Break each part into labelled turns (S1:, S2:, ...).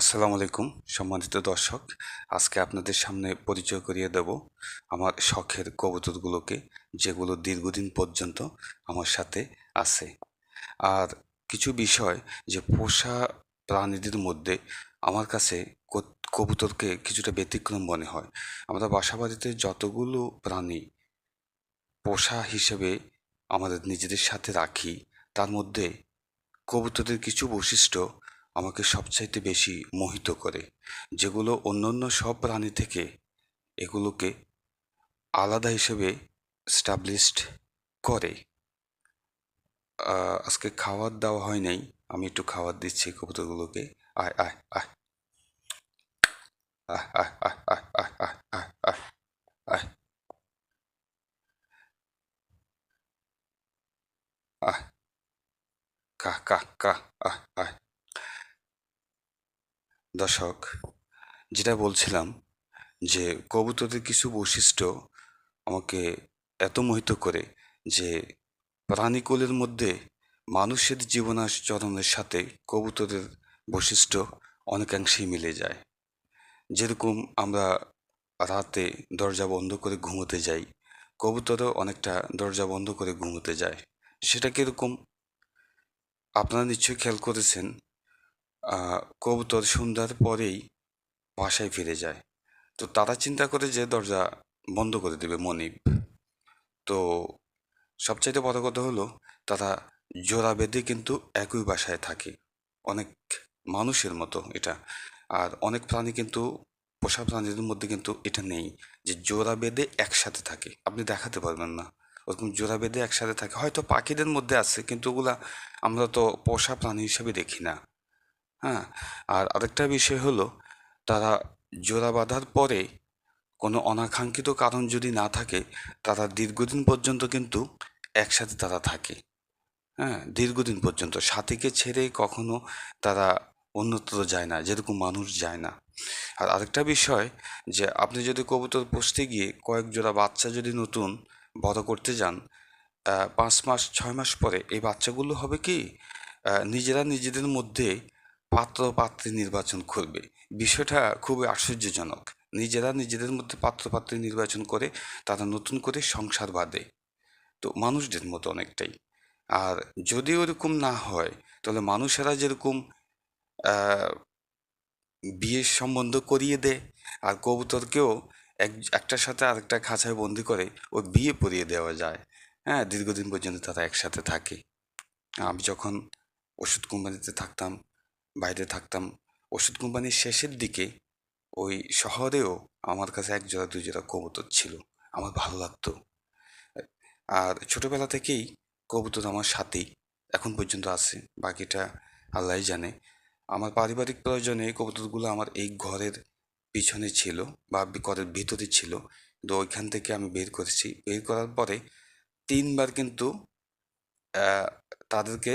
S1: আসসালামু আলাইকুম, সম্মানিত দর্শক। আজকে আপনাদের সামনে পরিচয় করিয়ে দেব আমার শখের কবুতরগুলোকে, যেগুলো দীর্ঘদিন পর্যন্ত আমার সাথে আছে। আর কিছু বিষয় যে পোষা প্রাণীদের মধ্যে আমার কাছে কবুতরকে কিছুটা ব্যতিক্রম মনে হয়। আমরা বাসাবাড়িতে যতগুলো প্রাণী পোষা হিসেবে আমাদের নিজেদের সাথে রাখি, তার মধ্যে কবুতরের কিছু বৈশিষ্ট্য আমাকে সবচাইতে বেশি মোহিত করে, যেগুলো অন্যান্য সব প্রাণী থেকে এগুলোকে আলাদা হিসেবে স্টাবলিশড করে। আজকে খাবার দেওয়া হয় নাই, আমি একটু খাবার দিচ্ছি কবুতরগুলোকে। আয় আয় আয়। আয় আয় আয় আয় আয় আয় আয় আয় আয় কা কা কা আয় আয় দর্শক, যেটা বলছিলাম যে কবুতরের কিছু বৈশিষ্ট্য আমাকে এত মোহিত করে যে প্রাণীকুলের মধ্যে মানুষের জীবনাচরণের সাথে কবুতরের বৈশিষ্ট্য অনেকাংশেই মিলে যায়। যেরকম আমরা রাতে দরজা বন্ধ করে ঘুমোতে যাই, কবুতরও অনেকটা দরজা বন্ধ করে ঘুমোতে যায়। সেটা কীরকম? আপনারা নিশ্চয়ই খেয়াল করেছেন কবুতর সন্ধ্যার পরেই বাসায় ফিরে যায়। তো তারা চিন্তা করে যে দরজা বন্ধ করে দেবে মনিব। তো সবচাইতে বড় কথা হলো, তারা জোড়া বেঁধে কিন্তু একই বাসায় থাকে। অনেক মানুষের মতো এটা। আর অনেক প্রাণী কিন্তু, পোষা প্রাণীদের মধ্যে কিন্তু এটা নেই যে জোড়া বেঁধে একসাথে থাকে। আপনি দেখাতে পারবেন না। ওরকম জোড়া বেঁধে একসাথে থাকে। হয়তো পাখিদের মধ্যে আছে, কিন্তু ওগুলা আমরা তো পোষা প্রাণী হিসেবে দেখি না। হ্যাঁ আর আরেকটা বিষয় হলো, তারা জোড়া বাঁধার পরে কোনো অনাকাঙ্ক্ষিত কারণ যদি না থাকে, তারা দীর্ঘদিন পর্যন্ত কিন্তু একসাথে তারা থাকে। হ্যাঁ দীর্ঘদিন পর্যন্ত। সাথীকে ছেড়ে কখনো তারা অন্যত্র যায় না, যেরকম মানুষ যায় না। আর আরেকটা বিষয় যে, আপনি যদি কবুতর পুষতে গিয়ে কয়েক জোড়া বাচ্চা যদি নতুন, বড় করতে যান পাঁচ মাস, ছয় মাস পরে এই বাচ্চাগুলো হবে কি নিজেরা নিজেদের মধ্যে পাত্র পাত্রী নির্বাচন করবে। বিষয়টা খুবই আশ্চর্যজনক। নিজেরা নিজেদের মধ্যে পাত্র পাত্রী নির্বাচন করে, তারা নতুন করে সংসার বাঁধে। তো মানুষদের মতো অনেকটাই। আর যদি ওরকম না হয়, তাহলে মানুষেরা যেরকম বিয়ের সম্বন্ধ করিয়ে দেয়, আর কবুতরকেও এক, একটার সাথে আরেকটা খাঁচায় বন্দি করে ও বিয়ে পরিয়ে দেওয়া যায়। হ্যাঁ দীর্ঘদিন পর্যন্ত তারা একসাথে থাকে। আমি যখন ওষুধ কোম্পানিতে থাকতাম বাইরে থাকতাম। ওষুধ কোম্পানির শেষের দিকে ওই শহরেও আমার কাছে এক জোড়া, দুই জোড়া কবুতর ছিল। আমার ভালো লাগতো। আর ছোটোবেলা থেকেই কবুতর আমার সাথেই, এখন পর্যন্ত আছে। বাকিটা আল্লাহ জানে। আমার পারিবারিক প্রয়োজনে কবুতরগুলো আমার এই ঘরের পিছনে ছিল বা ঘরের ভিতরে ছিল। তো ওইখান থেকে আমি বের করেছি। বের করার পরে তিনবার কিন্তু তাদেরকে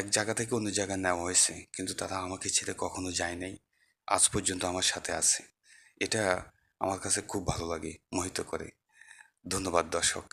S1: এক জায়গা থেকে অন্য জায়গায় নেওয়া হয়েছে, কিন্তু তারা আমাকে ছেড়ে কখনো যায় নাই আজ পর্যন্ত আমার সাথে আছে। এটা আমার কাছে খুব ভালো লাগে, মোহিত করে। ধন্যবাদ, দর্শক।